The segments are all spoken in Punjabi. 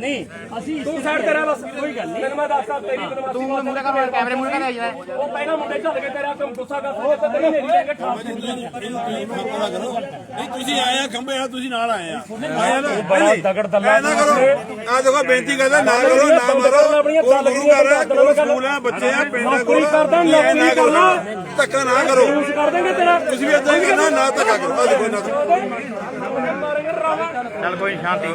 ਨਹੀਂ ਅਸੀਂ ਤੂੰ ਸਾਈਡ ਤੇ ਰਹਿ ਬਸ। ਕੋਈ ਗੱਲ ਨਹੀਂ। ਤੈਨੂੰ ਮੈਂ ਦੱਸਦਾ ਤੇਰੀ ਬਦਮਾਸ਼ੀ ਤੂੰ ਮੂਰੇ ਕਰ ਕੈਮਰੇ ਮੂਰੇ ਕਰ ਆਈ ਉਹ ਪਹਿਲਾਂ ਮੁੰਡੇ ਚੱਲ ਕੇ ਤੇਰਾ ਕੰਮ ਗੁੱਸਾ ਕਰ ਉਹ ਤੇ ਤੇਰੀ ਮੇਰੀ ਜਗ੍ਹਾ ਠਾਪ ਦੇ ਨਹੀਂ ਤੁਸੀਂ ਆਏ ਆ ਖੰਬੇ ਆ ਤੁਸੀਂ ਨਾਲ ਆਏ ਆ। ਆਏ ਨਾ? ਬੜਾ ਤਗੜ ਦੱਲਾ ਨਾ ਕਰੋ। ਆ ਦੇਖੋ ਬੇਨਤੀ ਕਰਦਾ ਨਾ ਕਰੋ ਨਾ ਮਾਰੋ। ਉਹ ਗੁਰੂ ਕਰ ਰਿਹਾ ਕੋਈ ਸਕੂਲ ਆ ਬੱਚੇ ਆ ਪਿੰਡ ਦਾ ਨੌਕਰੀ ਕਰਦਾ, ਨੌਕਰੀ ਕਰਨਾ। ਧੱਕਾ ਨਾ ਕਰੋ। ਕਰ ਦੇਂਗੇ ਤੇਰਾ। ਤੁਸੀਂ ਵੀ ਏਦਾਂ ਹੀ ਕਰਨਾ ਨਾ ਧੱਕਾ ਕਰੋ। ਆ ਦੇਖੋ ਨਾ ਚੱਲ ਕੋਈ ਸ਼ਾਂਤੀ।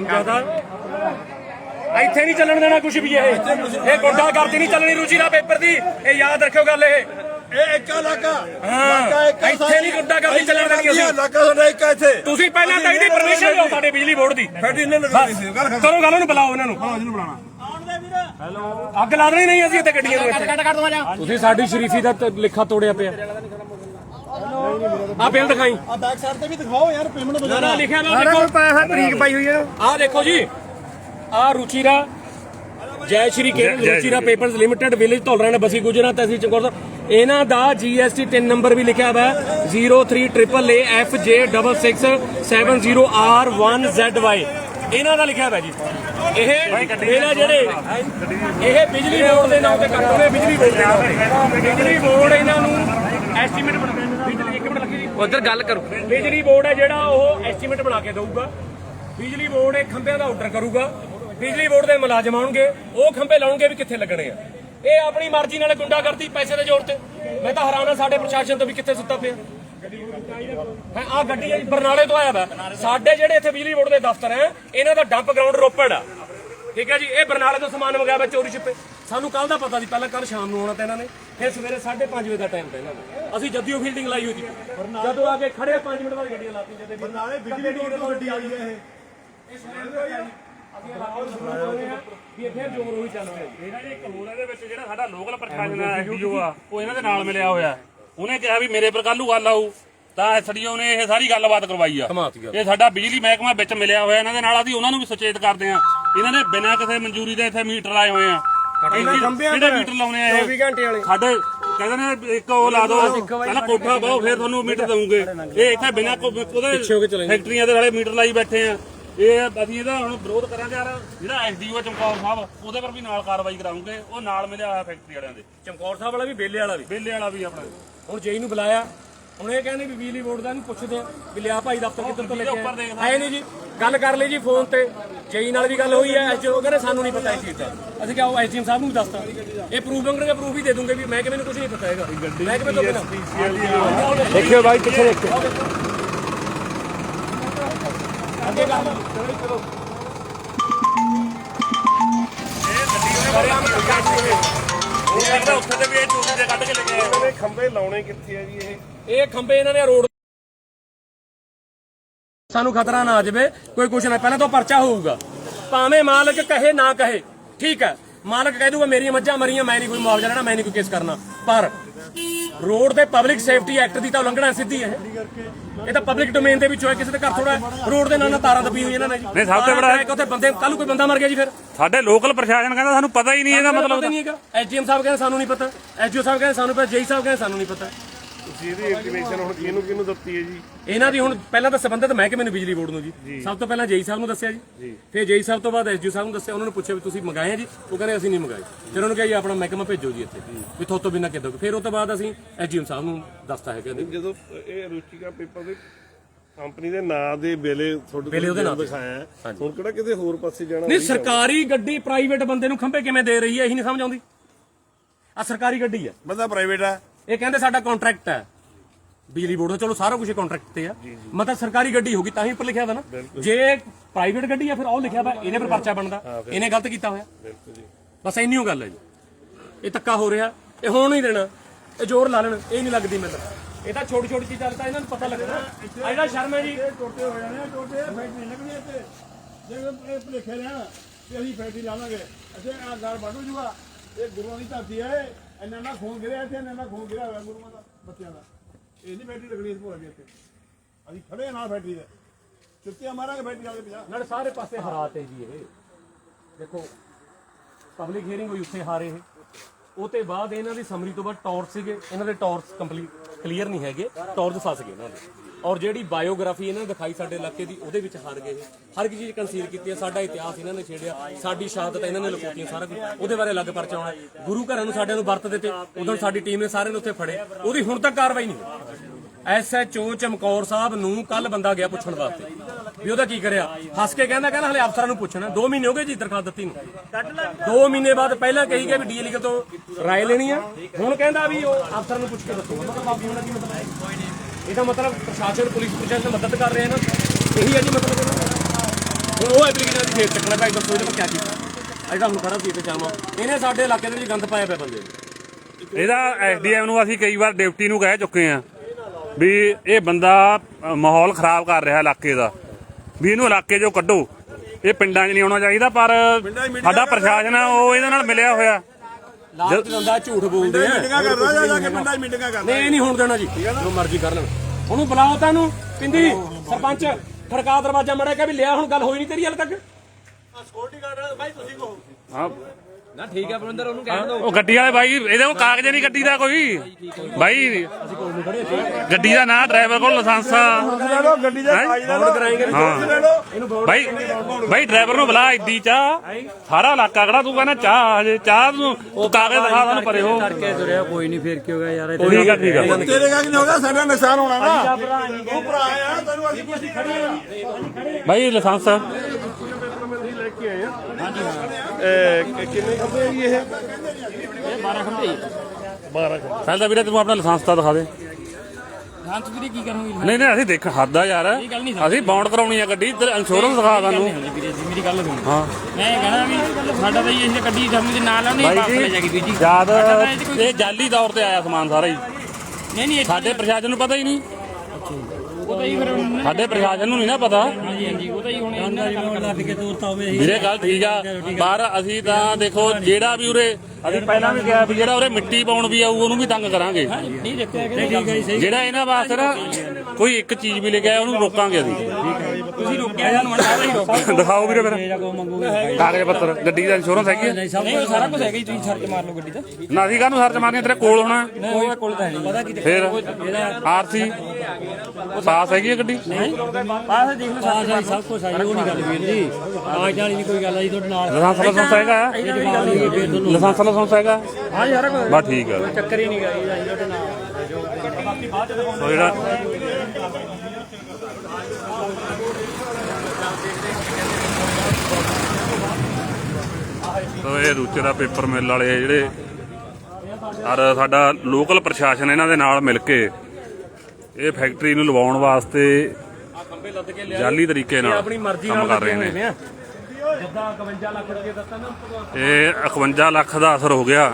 ਇੱਥੇ ਨਹੀਂ ਚੱਲਣ ਦੇਣਾ ਕੁਝ ਵੀ ਇਹ। ਇਹ ਗੁੰਡਾ ਕਰਦੀ ਨਹੀਂ ਚੱਲਣੀ ਰੁਚੀ ਦਾ ਪੇਪਰ ਦੀ। ਇਹ ਯਾਦ ਰੱਖਿਓ ਗੱਲ ਇਹ। ਇਹ ਇੱਕ ਇਲਾਕਾ ਹਾਂ ਇੱਥੇ ਨਹੀਂ ਗੁੰਡਾ ਕਰਦੀ ਚੱਲਣ ਦੇਣੀ ਅਸੀਂ। ਇਲਾਕਾ ਸਾਡਾ ਇੱਕ ਆ ਇੱਥੇ। ਤੁਸੀਂ ਪਹਿਲਾਂ ਤਾਂ ਇਹਦੀ ਪਰਮਿਸ਼ਨ ਦਿਓ ਸਾਡੇ ਬਿਜਲੀ ਬੋਰਡ ਦੀ। ਫੈਕਟਰੀ ਇਹਨਾਂ ਲਗਾਉਣੀ ਸੀ ਗੱਲ ਖਤਮ। ਕਰੋ ਗੱਲ ਉਹਨੂੰ ਬੁਲਾਓ ਇਹਨਾਂ ਨੂੰ। ਹਾਂ ਜਿਹਨੂੰ ਬੁਲਾਣਾ ਅੱਗ ਲਾ ਦੇਣੀ ਨਹੀਂ ਅਸੀਂ ਇੱਥੇ ਗੱਡੀਆਂ ਨੂੰ ਇੱਥੇ ਕੱਟ ਕੱਟ ਦਵਾ ਜਾ ਤੁਸੀਂ ਸਾਡੀ ਸ਼ਰੀਫੀ ਦਾ ਲਿਖਾ ਤੋੜਿਆ ਪਿਆ। ਆ ਬਿੱਲ ਦਿਖਾਈ। ਆ ਬੈਕ ਸਾਈਡ ਤੇ ਵੀ ਦਿਖਾਓ ਯਾਰ ਪੇਮੈਂਟ ਨਾ ਨਾ ਲਿਖਿਆ ਵਾ ਦੇਖੋ। ਪੈਸਾ ਤਰੀਕ ਪਾਈ ਹੋਈ ਹੈ ਆ ਦੇਖੋ ਜੀ ਆ Ruchira. Jai Shri Kerala Ruchira papers limited village Dhaulrana Bassi Gujra ਤਹਿਸੀਲ ਚੰਗੌਰ ਸਾਹਿਬ ਇਹਨਾਂ ਦਾ GST ਟਿਨ ਨੰਬਰ ਵੀ ਲਿਖਿਆ ਹੋਇਆ ਹੈ। 038AFJ670R1ZY ਇਹਨਾਂ ਦਾ ਲਿਖਿਆ ਹੋਇਆ ਜੀ। ਇਹ ਇਹਦਾ ਜਿਹੜੇ ਇਹ ਬਿਜਲੀ ਬੋਰਡ ਦੇ ਨਾਮ ਤੇ ਕੱਟੋ ਨੇ ਬਿਜਲੀ ਬੋਰਡ ਦੇ ਨਾਮ ਤੇ। ਬਿਜਲੀ ਬੋਰਡ ਇਹਨਾਂ ਨੂੰ ਐਸਟੀਮੇਟ ਬਣਾ ਬਿਜਲੀ ਇੱਕ ਮਿੰਟ ਲੱਗੀ ਜੀ। ਉਧਰ ਗੱਲ ਕਰੋ। ਬਿਜਲੀ ਬੋਰਡ ਹੈ ਜਿਹੜਾ ਉਹ ਐਸਟੀਮੇਟ ਬਣਾ ਕੇ ਦਊਗਾ। ਬਿਜਲੀ ਬੋਰਡ ਇਹ ਖੰਭਿਆਂ ਦਾ ਆਰਡਰ ਕਰੂਗਾ। ਬਿਜਲੀ ਬੋਰਡ ਦੇ ਮੁਲਾਜ਼ਮ ਆਉਣਗੇ ਉਹ ਖੰਭੇ ਲਾਉਣਗੇ ਵੀ ਕਿੱਥੇ ਲੱਗਣੇ ਆ। ਇਹ ਆਪਣੀ ਮਰਜ਼ੀ ਨਾਲ ਗੁੰਡਾ ਕਰਦੀ ਪੈਸੇ ਦੇ ਜ਼ੋਰ ਤੇ। ਮੈਂ ਤਾਂ ਹੈਰਾਨ ਆ ਸਾਡੇ ਪ੍ਰਸ਼ਾਸਨ ਤੋਂ ਵੀ ਕਿੱਥੇ ਸੁੱਤਾ ਪਿਆ। ਹੈ ਆ ਗੱਡੀ ਹੈ ਜੀ, ਬਰਨਾਲੇ ਤੋਂ ਆਇਆ ਵਾ। ਸਾਡੇ ਜਿਹੜੇ ਇੱਥੇ ਬਿਜਲੀ ਬੋਰਡ ਦੇ ਦਫ਼ਤਰ ਹੈ ਇਹਨਾਂ ਦਾ ਡੰਪ ਗਰਾਊਂਡ ਰੋਪੜ ਆ। ਠੀਕ ਹੈ ਜੀ ਇਹ ਬਰਨਾਲੇ ਤੋਂ ਸਮਾਨ ਮੰਗਾਇਆ ਵਾ ਚੋਰੀ ਛਿਪੇ। ਸਾਨੂੰ ਕੱਲ ਦਾ ਪਤਾ ਸੀ ਪਹਿਲਾਂ ਕੱਲ ਸ਼ਾਮ ਨੂੰ ਆਉਣਾ ਤਾਂ ਇਹਨਾਂ ਨੇ। ਫਿਰ ਸਵੇਰੇ 5:30 ਵਜੇ ਦਾ ਟਾਈਮ ਤਾਂ ਇਹਨਾਂ ਦਾ ਅਸੀਂ ਜੱਦੀਓ ਫੀਲਡਿੰਗ ਲਾਈ ਹੋਈ ਸੀ। ਜਦੋਂ ਆ ਕੇ ਖੜੇ 5 ਮਿੰਟ ਬਾਅਦ ਗੱਡੀਆਂ ਲਾਤੀ ਜਦੇ ਨਾਲੇ ਬਿਜਲੀ ਬੋਰਡ ਤੋਂ ਗੱਡੀ ਆਈ ਹੈ ਇਹ। ਅਸੀਂ ਵੀ ਇਹ ਫਿਰ ਜੋਰ ਹੋਈ ਚੱਲ ਰਿਹਾ ਜੀ ਇਹਨਾਂ ਦੇ ਇੱਕ ਹੋਰ ਇਹਦੇ ਵਿੱਚ ਜਿਹੜਾ ਸਾਡਾ ਲੋਕਲ ਪ੍ਰਸ਼ਾਸਨ ਹੈ ਐਸਡੀਓ ਆ ਉਹ ਇਹਨਾਂ ਦੇ ਨਾਲ ਮਿਲਿਆ ਹੋਇਆ ਉਹਨੇ ਕਿਹਾ ਵੀ ਮੇਰੇ ਪਰ ਕੱਲੂ ਗੱਲ ਆਊ। ਤਾਂ ਐਸਡੀਓ ਨੇ ਇਹ ਸਾਰੀ ਗੱਲਬਾਤ ਕਰਵਾਈ ਆ। ਇਹ ਸਾਡਾ ਬਿਜਲੀ ਮਹਿਕਮਾ ਵਿੱਚ ਮਿਲਿਆ ਹੋਇਆ ਇਹਨਾਂ ਦੇ ਨਾਲ ਅਸੀਂ ਉਹਨਾਂ ਨੂੰ ਵੀ ਸੁਚੇਤ ਕਰਦੇ ਆ ਇਹਨਾਂ ਨੇ ਬਿਨਾਂ ਕਿਸੇ ਮਨਜ਼ੂਰੀ ਦੇ ਇੱਥੇ ਮੀਟਰ ਲਾਏ ਹੋਏ ਆ। ਕਿਹੜੇ ਮੀਟਰ ਲਾਉਣੇ ਆ ਇਹ? 24 ਘੰਟੇ ਵਾਲੇ। ਸਾਡੇ ਕਹਿੰਦੇ ਨੇ ਇੱਕ ਉਹ ਲਾ ਦਿਓ ਪਹਿਲਾਂ ਕੋਠਾ ਬਾਓ ਫਿਰ ਤੁਹਾਨੂੰ ਮੀਟਰ ਦਵਾਂਗੇ। ਇਹ ਇੱਥੇ ਬਿਨਾਂ ਉਹਦੇ ਫੈਕਟਰੀਆਂ ਦੇ ਵਾਲੇ ਮੀਟਰ ਲਾਈ ਬੈਠੇ ਆ। ਇਹ ਅਸੀਂ ਇਹਦਾ ਹੁਣ ਵਿਰੋਧ ਕਰਾਂਗੇ ਯਾਰ। ਜਿਹੜਾ ਐਸਡੀਓ ਚਮਕੌਰ ਸਾਹਿਬ ਉਹਦੇ ਪਰ ਵੀ ਨਾਲ ਕਾਰਵਾਈ ਕਰਾਉਂਗੇ। ਉਹ ਨਾਲ ਮਿਲਿਆ ਹੋਇਆ ਫੈਕਟਰੀ ਵਾਲਿਆਂ ਦੇ। ਚਮਕੌਰ ਸਾਹਿਬ ਵਾਲਾ ਵੀ ਬੇਲੇ ਵਾਲਾ ਵੀ। ਬੇਲੇ ਵਾਲਾ ਵੀ ਆਪਣਾ। ਹੁਣ ਜੇਈ ਨੂੰ ਬੁਲਾਇਆ। ਹੁਣ ਇਹ ਕਹਿੰਦੇ ਵੀ ਬਿਜਲੀ ਬੋਰਡ ਦਾ ਨਹੀਂ ਪੁੱਛਦੇ ਵੀ ਲਿਆ ਭਾਈ ਦਫ਼ਤਰ ਕਿੱਧਰ ਤੋਂ ਲੈ ਕੇ। ਆਏ ਨਹੀਂ ਜੀ। ਗੱਲ ਕਰ ਲਈ ਜੀ ਫੋਨ ਤੇ। ਜੇਈ ਨਾਲ ਵੀ ਗੱਲ ਹੋਈ ਹੈ ਐਸਓ ਕਹਿੰਦੇ ਸਾਨੂੰ ਨਹੀਂ ਪਤਾ ਇਸ ਚੀਜ਼ ਦਾ। ਅਸੀਂ ਕਿਹਾ ਉਹ ਐਸਡੀਐਮ ਸਾਹਿਬ ਨੂੰ ਵੀ ਦੱਸਤਾ। ਇਹ ਪ੍ਰੂਫ ਮੰਗਣਗੇ ਪ੍ਰੂਫ ਹੀ ਦੇ ਦੂੰਗੇ ਵੀ ਮੈਂ ਕਿਵੇਂ ਨੂੰ ਕੁਝ ਨਹੀਂ ਪਤਾ ਹੈਗਾ। ਮੈਂ ਕਿਵੇਂ ਤੋਂ ਬਿਨਾਂ। ਦੇਖਿਓ ਬਾਈ ਪਿੱਛੇ ਦੇਖਿਓ। ਅੱਗੇ ਗੱਲ ਉਹ ਕਹਿੰਦਾ ਉੱਥੇ ਤੇ ਵੀ ਇਹ ਚੋਰੀ ਦੇ ਕੱਢ ਕੇ ਲੈ ਕੇ ਆਏ ਖੰਬੇ ਲਾਉਣੇ ਕਿੱਥੇ ਆ ਜੀ ਇਹ ਇਹ ਖੰਬੇ ਇਹਨਾਂ ਨੇ ਰੋਡ ਸਾਨੂੰ ਖਤਰਾ ਨਾ ਆ ਜਾਵੇ, ਕੋਈ ਕੁਛ ਨਾ, ਪਹਿਲਾਂ ਤਾਂ ਪਰਚਾ ਹੋਊਗਾ। ਭਾਵੇਂ ਮਾਲਕ ਕਹੇ, ਨਾ ਕਹੇ, ਠੀਕ ਹੈ। ਮਾਲਕ ਕਹਿ ਦੂਗਾ, ਮੇਰੀਆਂ ਮੱਝਾਂ ਮਰੀਆਂ, ਮੈਂ ਨਹੀਂ ਕੋਈ ਮੁਆਵਜ਼ਾ ਲੈਣਾ, ਮੈਂ ਨਹੀਂ ਕੋਈ ਕੇਸ ਕਰਨਾ। ਪਰ ਰੋਡ ਤੇ ਪਬਲਿਕ ਸੇਫਟੀ ਐਕਟ ਦੀ ਤਾਂ ਉਲੰਘਣਾ ਸਿੱਧੀ ਹੈ। ਇਹ ਤਾਂ ਪਬਲਿਕ ਡੋਮੇਨ ਦੇ ਵਿੱਚੋਂ ਹੈ। ਕਿਸੇ ਦੇ ਘਰ ਥੋੜਾ ਰੋਡ ਦੇ ਨਾਲ ਨਾਲ ਤਾਰਾਂ ਦੱਬੀ ਹੋਈਆਂ ਇਹਨਾਂ ਨੇ ਜੀ। ਨਹੀਂ, ਸਭ ਤੋਂ ਬੜਾ- ਉੱਥੇ ਬੰਦੇ ਕੱਲ ਨੂੰ ਕੋਈ ਬੰਦਾ ਮਰ ਗਿਆ ਜੀ ਫਿਰ। ਸਾਡੇ ਲੋਕਲ ਪ੍ਰਸ਼ਾਸਨ ਕਹਿੰਦਾ ਸਾਨੂੰ ਪਤਾ ਹੀ ਨਹੀਂ ਇਹਦਾ ਮਤਲਬ ਐਸਡੀਐਮ ਸਾਹਿਬ ਕਹਿੰਦੇ ਸਾਨੂੰ ਨਹੀਂ ਪਤਾ। ਐਸਡੀਓ ਸਾਹਿਬ ਕਹਿੰਦੇ ਸਾਨੂੰ ਪਤਾ। ਜੇਈ ਸਾਹਿਬ ਕਹਿੰਦੇ ਸਾਨੂੰ ਨਹੀਂ ਪਤਾ। ਤੁਸੀਂ ਇਹਦੀ ਇੰਟੀਮੇਸ਼ਨ ਹੁਣ ਕਿਹਨੂੰ ਕਿਹਨੂੰ ਦਿੱਤੀ ਹੈ ਜੀ? ਇਹਨਾਂ ਦੀ ਹੁਣ ਪਹਿਲਾਂ ਤਾਂ ਸੰਬੰਧਿਤ ਮਹਿਕਮੇ ਨੂੰ ਬਿਜਲੀ ਬੋਰਡ ਨੂੰ ਜੀ। ਸਭ ਤੋਂ ਪਹਿਲਾਂ ਜੇਈ ਸਾਹਿਬ ਨੂੰ ਦੱਸਿਆ ਜੀ। ਫਿਰ ਜੇਈ ਸਾਹਿਬ ਤੋਂ ਬਾਅਦ ਐਸਡੀਓ ਸਾਹਿਬ ਨੂੰ ਦੱਸਿਆ ਉਹਨਾਂ ਨੂੰ ਪੁੱਛਿਆ ਵੀ ਤੁਸੀਂ ਮੰਗਾਏ ਆ ਜੀ? ਉਹ ਕਹਿੰਦੇ ਅਸੀਂ ਨਹੀਂ ਮੰਗਾਏ। ਫਿਰ ਉਹਨਾਂ ਨੂੰ ਕਿਹਾ ਜੀ ਆਪਣਾ ਮਹਿਕਮਾ ਭੇਜੋ ਜੀ ਇੱਥੇ। ਵੀ ਥੋਤੋਂ ਬਿਨਾਂ ਕਿਦੋਂ ਫਿਰ ਉਹ ਤੋਂ ਬਾਅਦ ਅਸੀਂ ਐਸਡੀਐਮ ਸਾਹਿਬ ਨੂੰ ਦੱਸਤਾ ਹੈ ਕਹਿੰਦੇ। ਜਦੋਂ ਇਹ ਰੁਚਿਕਾ ਪੇਪਰ ਦੇ ਕੰਪਨੀ ਦੇ ਨਾਂ ਦੇ ਬਿੱਲੇ ਤੁਹਾਡੇ ਬਿੱਲੇ ਉਹਦੇ ਨਾਂ ਤੇ। ਦਿਖਾਇਆ। ਹੈ। ਹੁਣ ਕਿਹੜਾ ਕਿਤੇ ਹੋਰ ਪਾਸੇ ਜਾਣਾ ਨਹੀਂ ਸਰਕਾਰੀ ਗੱਡੀ ਪ੍ਰਾਈਵੇਟ ਬੰਦੇ ਨੂੰ ਖੰਭੇ ਕਿਵੇਂ ਦੇ ਰਹੀ ਹੈ? ਇਹੀ ਨਹੀਂ ਸਮਝ ਆਉਂਦੀ। ਆ ਸਰਕਾਰੀ ਗੱਡੀ ਹੈ। ਬੰਦਾ ਪ੍ਰਾਈਵੇਟ ਆ ਇਹ ਕਹਿੰਦੇ ਸਾਡਾ ਕੰਟਰੈਕਟ ਹੈ। ਬਿਜਲੀ ਬੋਰਡ ਦਾ ਚਲੋ ਸਾਰਾ ਕੁਝ ਕੰਟਰੈਕਟ ਤੇ ਆ। ਮਤਲਬ ਸਰਕਾਰੀ ਗੱਡੀ ਹੋਗੀ ਤਾਂ ਹੀ ਉੱਪਰ ਲਿਖਿਆ ਹੋਇਆ ਨਾ। ਜੇ ਪ੍ਰਾਈਵੇਟ ਗੱਡੀ ਆ ਫਿਰ ਉਹ ਲਿਖਿਆ ਹੋਇਆ ਇਹਨੇ ਪਰ ਪਰਚਾ ਬਣਦਾ। ਇਹਨੇ ਗਲਤ ਕੀਤਾ ਹੋਇਆ। ਬਿਲਕੁਲ ਜੀ। ਬਸ ਇੰਨੀ ਓ ਗੱਲ ਹੈ ਜੀ। ਇਹ ਧੱਕਾ ਹੋ ਰਿਹਾ। ਇਹ ਹੋਣ ਨਹੀਂ ਦੇਣਾ। ਇਹ ਜ਼ੋਰ ਲਾ ਲੈਣ। ਇਹ ਨਹੀਂ ਲੱਗਦੀ ਮੈਨੂੰ ਇਹ ਤਾਂ ਛੋਟੀ ਛੋਟੀ ਚੀਜ਼ਾਂ ਤਾਂ ਇਹਨਾਂ ਨੂੰ ਪਤਾ ਲੱਗਦਾ। ਆ ਜਿਹੜਾ ਸ਼ਰਮ ਹੈ ਜੀ। ਟੋਟੇ ਹੋ ਜਾਣੇ ਆ ਟੋਟੇ ਫੈਕਟਰੀ ਲੱਗਣੀ ਇੱਥੇ। ਜੇ ਇਹ ਭਲੇਖੇ ਰਹਿਣ ਤੇ ਅਸੀਂ ਫੈਕਟਰੀ ਲਾਵਾਂਗੇ ਅੱਛਾ ਆ ਗਾਲ ਵੱਢ ਜੂਗਾ। ਇਹ ਗੁਰੂਆਂ ਦੀ ਧਰਤੀ ਹੈ। ਇੰਨਾ ਨਾ ਖੂਨ ਗਿਰਿਆ ਇੱਥੇ ਇੰਨਾ ਨਾ ਖੂਨ ਗਿਰਿਆ ਹੋਇਆ ਗੁਰੂਆਂ ਦਾ ਬੱਚਿਆਂ ਦਾ। ਇਹ ਨਹੀਂ ਬੈਟਰੀ ਲੱਗਣੀ ਇਸ ਭੋਲੇ ਦੀ ਇੱਥੇ। ਅਸੀਂ ਖੜੇ ਆ ਨਾਲ ਫੈਕਟਰੀ ਦੇ। ਚੁੱਤੀਆਂ ਮਾਰਾਂਗੇ ਫੈਕਟਰੀ ਵਾਲੇ ਪਿਆ ਨਾਲ ਸਾਰੇ ਪਾਸੇ ਹਾਲਾਤ ਹੈ ਜੀ ਇਹ। ਦੇਖੋ ਪਬਲਿਕ ਹੀਅਰਿੰਗ ਹੋਈ, ਉੱਥੇ ਹਾਰੇ ਇਹ। ਉਹ ਤੇ ਬਾਅਦ ਇਹਨਾਂ ਦੀ ਸਮਰੀ ਤੋਂ ਬਾਅਦ ਟੌਰਚ ਸੀਗੇ। ਇਹਨਾਂ ਦੇ ਟੌਰਚ ਕੰਪਲੀਟ ਕਲੀਅਰ ਨਹੀਂ ਹੈਗੇ ਟੌਰਜ ਫਸ ਗਏ ਉਹਨਾਂ ਦੇ। ਔਰ ਜਿਹੜੀ ਬਾਇਓਗ੍ਰਾਫੀ ਇਹਨਾਂ ਨੇ ਦਿਖਾਈ ਸਾਡੇ ਇਲਾਕੇ ਦੀ, ਉਹਦੇ ਵਿੱਚ ਹਾਰ ਗਏ ਹਰ ਇੱਕ ਚੀਜ਼ ਕੰਸੀਲ ਕੀਤੀ ਹੈ ਸਾਡਾ ਇਤਿਹਾਸ ਇਹਨਾਂ ਨੇ ਛੇੜਿਆ, ਸਾਡੀ ਸ਼ਹਾਦਤ ਇਹਨਾਂ ਨੇ ਲੁਕੋਤੀਆਂ, ਸਾਰਾ ਕੁਝ ਉਹਦੇ ਬਾਰੇ ਅਲੱਗ ਪਰਚਾ ਆਉਣਾ ਗੁਰੂ ਘਰਾਂ ਨੂੰ ਸਾਡਿਆਂ ਨੂੰ ਵਰਤ ਦਿੱਤੇ ਉਦੋਂ ਸਾਡੀ ਟੀਮ ਨੇ ਸਾਰਿਆਂ ਨੂੰ ਉੱਥੇ ਫੜੇ। ਉਹਦੀ ਹੁਣ ਤੱਕ ਕਾਰਵਾਈ ਨਹੀਂ ਹੋਈ। ਐਸਐਚਓ ਚਮਕੌਰ ਸਾਹਿਬ ਨੂੰ ਕੱਲ ਬੰਦਾ ਗਿਆ ਪੁੱਛਣ ਵਾਸਤੇ। ਵੀ ਉਹਦਾ ਕੀ ਕਰਿਆ? ਹੱਸ ਕੇ ਕਹਿੰਦਾ ਕਹਿੰਦਾ ਹਲੇ ਅਫਸਰਾਂ ਨੂੰ ਪੁੱਛਣਾ। 2 ਮਹੀਨੇ ਹੋ ਗਏ ਜੀ ਦਰਖਾਸਤ ਦਿੱਤੀ ਨੂੰ। 2 ਮਹੀਨੇ ਬਾਅਦ ਪਹਿਲਾਂ ਕਹੀ ਗਿਆ ਵੀ ਡੀਐਲਈ ਤੋਂ ਰਾਏ ਲੈਣੀ ਆ। ਹੁਣ ਕਹਿੰਦਾ ਵੀ ਉਹ ਅਫਸਰਾਂ ਨੂੰ ਪੁੱਛ ਕੇ ਦੱਸੂਗਾ ਮਤਲਬ ਆਪੀ ਉਹਨਾਂ ਦੀ ਮਤਲਬ ਹੈ? ਇਹਦਾ ਮਤਲਬ ਪ੍ਰਸ਼ਾਸਨ, ਪੁਲਿਸ ਪ੍ਰਸ਼ਾਸਨ ਮਦਦ ਕਰ ਰਹੇ ਨੇ। ਇਹੀ ਹੈ ਜੀ ਮਤਲਬ ਹੁਣ ਉਹ ਐਪਲੀਕੇਸ਼ਨ ਦੀ ਫੇਰ ਚੱਕਣਾ ਭਾਈ, ਦੱਸੋ ਇਹਦੇ ਪਰ ਕਿਆ ਕੀਤਾ। ਅਜਾ ਹੁਣ ਖੜਾ ਸੀ ਤੇ ਚਾਮਾ ਇਹਨੇ ਸਾਡੇ ਇਲਾਕੇ ਦੇ ਵਿੱਚ ਗੰਦ ਪਾਇਆ ਪਿਆ ਬੰਦੇ ਇਹਦਾ ਐਸਡੀਐਮ ਨੂੰ ਅਸੀਂ ਕਈ ਵਾਰ ਡਿਊਟੀ ਨੂੰ ਕਹਿ ਚੁੱਕੇ ਆ ਵੀ ਇਹ ਬੰਦਾ ਮਾਹੌਲ ਖਰਾਬ ਕਰ ਰਿਹਾ ਇਲਾਕੇ ਦਾ। ਵੀ ਇਹਨੂੰ ਇਲਾਕੇ 'ਚੋਂ ਕੱਢੋ। ਇਹ ਪਿੰਡਾਂ 'ਚ ਨਹੀਂ ਆਉਣਾ ਚਾਹੀਦਾ ਪਰ ਸਾਡਾ ਪ੍ਰਸ਼ਾਸਨ ਆ ਉਹ ਇਹਦੇ ਨਾਲ ਮਿਲਿਆ ਹੋਇਆ। ਲਾਲਚ ਦਿੰਦਾ ਝੂਠ ਬੋਲਦੇ ਆ। ਮੀਟਿੰਗਾਂ ਕਰਦਾ ਜਾ ਜਾ ਕੇ ਪਿੰਡਾਂ 'ਚ ਮੀਟਿੰਗਾਂ ਕਰਦਾ? ਨਹੀਂ ਇਹ ਨਹੀਂ ਹੋਣ ਦੇਣਾ ਜੀ। ਜੋ ਮਰਜ਼ੀ ਕਰ ਲੈਣ। ਉਹਨੂੰ ਬੁਲਾਓ ਤਾਂ ਇਹਨੂੰ। ਪਿੰਦੀ ਸਰਪੰਚ ਖੜਕਾ ਦਰਵਾਜ਼ਾ ਮੜਿਆ ਕਿ ਵੀ ਲਿਆ ਹੁਣ ਗੱਲ ਹੋਈ ਨਹੀਂ ਤੇਰੀ ਹਾਲੇ ਤੱਕ। ਹਾਂ। ਨਾ ਠੀਕ ਹੈ ਬਰਿੰਦਰ ਉਹਨੂੰ ਕਹਿ ਦੋ। ਉਹ ਗੱਡੀ ਵਾਲੇ ਬਾਈ ਇਹਦੇ ਕੋਲ ਕਾਗਜ਼ ਨਹੀਂ ਗੱਡੀ ਦਾ ਕੋਈ? ਬਾਈ ਗੱਡੀ ਦਾ ਨਾਂ ਡਰਾਈਵਰ ਕੋਲ ਲਾਇਸੈਂਸ ਆ। ਲੈ ਲਓ ਗੱਡੀ ਦਾ ਕਾਗਜ਼ ਲੈ ਲਓ ਹਾਂ। ਲਓ ਬਾਈ ਬਾਈ ਡਰਾਈਵਰ ਨੂੰ ਬੁਲਾ ਇੱਦੀ ਚਾਹ ਸਾਰਾ ਇਲਾਕਾ ਕਿਹੜਾ ਤੂੰ ਕਹਿੰਦਾ ਚਾਹ ਹਜੇ ਚਾਹ ਨੂੰ ਉਹ ਕਾਗਜ਼ ਦਿਖਾ ਸਾਨੂੰ ਪਰੇ ਹੋ। ਤੜਕੇ ਤੁਰਿਆ ਕੋਈ ਨਹੀਂ ਫੇਰ ਕੀ ਹੋ ਗਿਆ ਯਾਰ ਠੀਕ ਆ। ਠੀਕ ਆ ਤੇਰੇ ਕਾ ਨਹੀਂ ਹੋਗਾ ਸਾਡਾ ਨੁਕਸਾਨ ਹੋਣਾ ਨਾ। ਤੂੰ ਭਰਾ ਆ ਤੈਨੂੰ ਅਸੀਂ ਕੁਝ ਖੜੇ ਆ ਬਾਈ ਲਾਇਸੈਂਸ ਕਿੰਨੇ ਖੱਬੇ ਜੀ ਇਹ? ਪਹਿਲਾਂ ਤਾਂ ਵੀਰੇ ਤੂੰ ਆਪਣਾ ਲਾਇਸੈਂਸ ਤਾਂ ਦਿਖਾ ਦੇ। ਹੰਸ ਵੀਰੇ ਕੀ ਕਰੂੰਗੀ ਨਹੀਂ ਨਹੀਂ ਅਸੀਂ ਦੇਖ ਹੱਦ ਆ ਯਾਰ। ਅਸੀਂ ਬਾਉਂਡ ਕਰਾਉਣੀ ਆ ਗੱਡੀ ਤੇ ਇੰਸ਼ੋਰੈਂਸ ਦਿਖਾ ਸਾਨੂੰ। ਮੇਰੀ ਗੱਲ ਸੁਣ। ਹਾਂ। ਮੈਂ ਇਹ ਕਹਿਣਾ ਵੀ ਸਾਡਾ ਤਾਂ ਇਹ ਗੱਡੀ ਸਾਨੂੰ ਦੇ ਨਾਲ ਆਉਂਦੀ ਵਾਪਸ ਲੈ ਜਾਗੀ ਵੀਰ ਜੀ। ਯਾਦ ਇਹ ਜਾਲੀ ਤੌਰ ਤੇ ਆਇਆ ਸਮਾਨ ਸਾਰਾ ਹੀ। ਨਹੀਂ ਨਹੀਂ ਸਾਡੇ ਪ੍ਰਸ਼ਾਸਨ ਨੂੰ ਪਤਾ ਹੀ ਨਹੀਂ। ਉਹ ਤਾਂ ਹੀ ਫਿਰ ਹੁਣ- ਸਾਡੇ ਪ੍ਰਸ਼ਾਸਨ ਨੂੰ ਨਹੀਂ ਨਾ ਪਤਾ। ਹਾਂਜੀ ਹਾਂਜੀ ਉਹ ਤਾਂ ਹੀ ਹੁਣ ਇਹਨਾਂ ਦਾ ਕੰਮ ਲੱਗ ਕੇ ਤੋਰਤਾ ਹੋਵੇ ਵੀਰੇ ਗੱਲ ਠੀਕ ਆ। ਪਰ ਅਸੀਂ ਤਾਂ ਦੇਖੋ ਜਿਹੜਾ ਵੀ ਉਰੇ ਅਸੀਂ ਪਹਿਲਾਂ ਵੀ ਕਿਹਾ ਵੀ ਜਿਹੜਾ ਉਰੇ ਮਿੱਟੀ ਪਾਉਣ ਵੀ ਆਊ ਉਹਨੂੰ ਵੀ ਤੰਗ ਕਰਾਂਗੇ। ਨਹੀਂ ਦੇਖੋ ਠੀਕ ਹੈ ਸਹੀ ਜਿਹੜਾ ਇਹਨਾਂ ਵਾਸਤੇ ਨਾ ਕੋਈ ਇੱਕ ਚੀਜ਼ ਵੀ ਲੈ ਕੇ ਆਇਆ ਉਹਨੂੰ ਰੋਕਾਂਗੇ ਅਸੀਂ। ਤੁਸੀਂ ਰੋਕਿਆ ਜਾਨ ਮਨ ਸਾਰਾ ਹੀ ਰੋਕਿਆ ਦਿਖਾਓ ਵੀਰੇ ਫਿਰ। ਮੇਰਾ ਕਾਗਜ਼ ਪੱਤਰ ਗੱਡੀ ਦਾ ਇੰਸ਼ੋਰੈਂਸ ਹੈਗੀ ਆ? ਨਹੀਂ ਸਾਰਾ ਕੁਝ ਹੈਗਾ ਜੀ ਤੁਸੀਂ ਸਰਚ ਮਾਰ ਲਓ ਗੱਡੀ ਦਾ। ਨਾ ਅਸੀਂ ਕਾਹਨੂੰ ਸਰਚ ਮਾਰਨੀ? ਤੇਰੇ ਕੋਲ ਹੋਣਾ। ਕੋਈ ਕੋਲ ਤਾਂ ਹੈ ਨਹੀਂ। ਪਤਾ ਕੀ ਫਿਰ ਆਰਸੀ? ਪਾਸ ਹੈਗੀ ਆ ਗੱਡੀ? ਪਾਸ ਦੇਖ ਲਓ ਪਾਸ ਹੈ ਸਭ ਕੁਝ ਹੈ ਉਹ ਨਹੀਂ ਗੱਲ ਵੀਰ ਜੀ। ਆਜ ਵਾਲੀ ਨਹੀਂ ਕੋਈ ਗੱਲ ਆਈ ਤੁਹਾਡੇ ਨਾਲ। ਲਾਇਸੈਂਸ ਲਾਇਸੈਂਸ ਹੈਗਾ? ਲਾਇਸੈਂਸ ਲਾਇਸੈਂਸ ਹੈਗਾ? ਹਾਂ ਯਾਰ ਬਸ ਠੀਕ ਆ। ਚੱਕਰ ਹੀ ਨਹੀਂ ਗਈ ਜੀ ਤੁਹਾਡੇ ਨਾਲ। ਸੋ ਜਿਹੜਾ ਇਹ ਰੂਚੇ ਦਾ ਪੇਪਰ ਮਿਲ ਵਾਲੇ ਆ ਜਿਹੜੇ ਔਰ ਸਾਡਾ ਲੋਕਲ ਪ੍ਰਸ਼ਾਸਨ ਇਹਨਾਂ ਦੇ ਨਾਲ ਮਿਲ ਕੇ ਇਹ ਫੈਕਟਰੀ ਨੂੰ ਲਵਾਉਣ ਵਾਸਤੇ ਜਾਲੀ ਤਰੀਕੇ ਨਾਲ ਕੰਮ ਕਰ ਰਹੇ ਨੇ ਲੱਗੇ ਹੋਏ ਆ। ਜਿੱਦਾਂ 51 ਲੱਖ ਰੁਪਏ ਦਿੱਤਾ ਨਾ ਇਹ 51 ਲੱਖ ਦਾ ਅਸਰ ਹੋ ਗਿਆ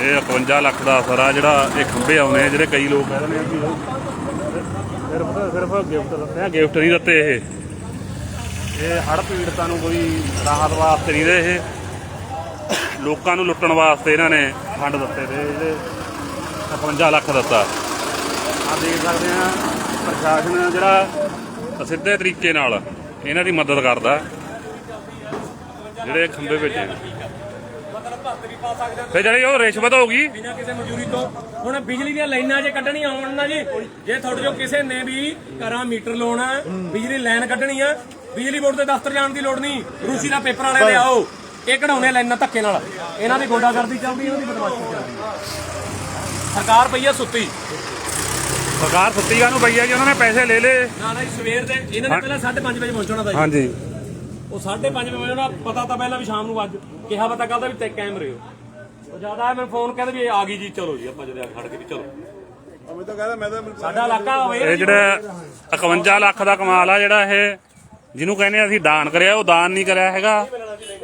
ਇਹ 51 ਲੱਖ ਦਾ ਅਸਰ ਆ, ਜਿਹੜਾ ਇਹ ਖੰਭੇ ਆਉਨੇ ਆ, ਜਿਹੜੇ ਕਈ ਲੋਕ ਕਹਿੰਦੇ ਨੇ ਵੀ ਸਿਰਫ ਸਿਰਫ ਗਿਫਟ ਦਿੱਤੇ ਆ ਗਿਫਟ ਨਹੀਂ ਦਿੱਤੇ ਇਹ। ਇਹ ਹੜ੍ਹ ਪੀੜਤਾਂ ਨੂੰ ਕੋਈ ਰਾਹਤ ਵਾਸਤੇ ਨਹੀਂ ਦੇ ਇਹ। ਲੋਕਾਂ ਨੂੰ ਲੁੱਟਣ ਵਾਸਤੇ ਇਹਨਾਂ ਨੇ ਫੰਡ ਦਿੱਤੇ ਤੇ ਜਿਹੜੇ 51 ਲੱਖ ਦਿੱਤਾ। ਆ ਦੇਖ ਸਕਦੇ ਆ, ਪ੍ਰਸ਼ਾਸਨ ਜਿਹੜਾ ਸਿੱਧੇ ਤਰੀਕੇ ਨਾਲ ਇਹਨਾਂ ਦੀ ਮਦਦ ਕਰਦਾ, ਜਿਹੜੇ ਫਿਰ ਜਿਹੜੀ ਉਹ ਰਿਸ਼ਵਤ ਹੋਊਗੀ। ਬਿਨਾਂ ਕਿਸੇ ਮਜ਼ਦੂਰੀ ਤੋਂ। ਹੁਣ ਬਿਜਲੀ ਦੀਆਂ ਲਾਈਨਾਂ ਜੇ ਕੱਢਣੀਆਂ ਹੋਣ ਨਾ ਜੀ ਜੇ ਤੁਹਾਡੇ ਜੋ ਕਿਸੇ ਨੇ ਵੀ ਘਰਾਂ ਮੀਟਰ ਲਾਉਣਾ ਬਿਜਲੀ ਲਾਈਨ ਕੱਢਣੀ ਆ ਬਿਜਲੀ ਬੋਰਡ ਦੇ ਦਫ਼ਤਰ ਜਾਣ ਦੀ ਲੋੜ ਨਹੀਂ। ਰੂਸੀ ਦਾ ਪੇਪਰ ਵਾਲੇ ਲਿਆਓ ਇਹ ਕਢਾਉਣੇ ਲਾਈਨਾਂ ਧੱਕੇ ਨਾਲ। ਇਹਨਾਂ ਦੀ ਗੋਡਾਗਰਦੀ ਚੱਲਦੀ ਇਹਨਾਂ ਦੀ ਬਦਮਾਸ਼ੀ ਚੱਲਦੀ ਸਰਕਾਰ ਪਈ ਆ ਸੁੱਤੀ। ਸਰਕਾਰ ਸੱਤੀਗਾ ਨੂੰ ਪਈ ਆ ਜੀ? ਉਹਨਾਂ ਨੇ ਪੈਸੇ ਲੈ ਲਏ। ਨਾ ਨਾ ਜੀ ਸਵੇਰ ਦੇ ਇਹਨਾਂ ਨੇ ਪਹਿਲਾਂ 5:30 ਵਜੇ ਪਹੁੰਚਣਾ ਦਾ ਜੀ। ਹਾਂਜੀ। ਉਹ 5:30 ਵਜੇ ਉਹਨਾਂ ਪਤਾ ਤਾਂ ਪਹਿਲਾਂ ਵੀ ਸ਼ਾਮ ਨੂੰ ਅੱਜ ਕਿਹਾ ਪਤਾ ਕੱਲ ਦਾ ਵੀ ਤੇ ਕੈਮਰੇ ਹੋ। ਉਹ ਜ਼ਿਆਦਾ ਮੈਨੂੰ ਫੋਨ ਕਹਿੰਦੇ ਵੀ ਇਹ ਆ ਗਈ ਜੀ ਚਲੋ ਜੀ ਆਪਾਂ ਜਦੇ ਖੜ ਕੇ ਵੀ ਚਲੋ। ਮੈਂ ਤਾਂ ਕਹਿੰਦਾ ਮੈਂ ਤਾਂ ਸਾਡਾ ਇਲਾਕਾ ਹੋਵੇ। ਇਹ ਜਿਹੜਾ 51 ਲੱਖ ਦਾ ਕਮਾਲ ਆ ਜਿਹੜਾ ਇਹ ਜਿਹਨੂੰ ਕਹਿੰਦੇ ਆ ਅਸੀਂ ਦਾਨ ਕਰਿਆ ਉਹ ਦਾਨ ਨਹੀਂ ਕਰਿਆ ਹੈਗਾ।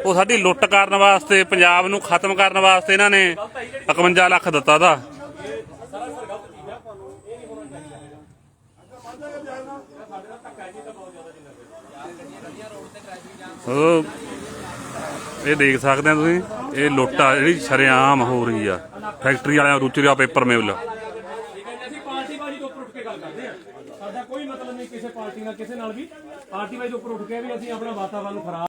ਉਹ ਸਾਡੀ ਲੁੱਟ ਕਰਨ ਵਾਸਤੇ ਪੰਜਾਬ ਨੂੰ ਖਤਮ ਕਰਨ ਵਾਸਤੇ ਇਹਨਾਂ ਨੇ 51 ਲੱਖ ਦਿੱਤਾ ਦਾ। ਉਹ ਇਹ ਦੇਖ ਸਕਦੇ ਆ ਤੁਸੀਂ, ਇਹ ਲੁੱਟ ਆ, ਜਿਹੜੀ ਸ਼ਰੇਆਮ ਹੋ ਰਹੀ ਆ, ਫੈਕਟਰੀ ਵਾਲਿਆਂ ਰੁਚ ਰਿਹਾ ਪੇਪਰ ਮਿਲ। ਕੇ ਗੱਲ ਕਰਦੇ ਸਾਡਾ ਕੋਈ ਮਤਲਬ ਨਹੀਂ ਕਿਸੇ ਪਾਰਟੀ ਨਾਲ, ਕਿਸੇ ਨਾਲ ਵੀ। ਪਾਰਟੀ ਬਾਜੀ ਉੱਪਰ ਉੱਠ ਕੇ ਵੀ ਅਸੀਂ ਆਪਣਾ ਵਾਤਾਵਰਨ ਖਰਾਬ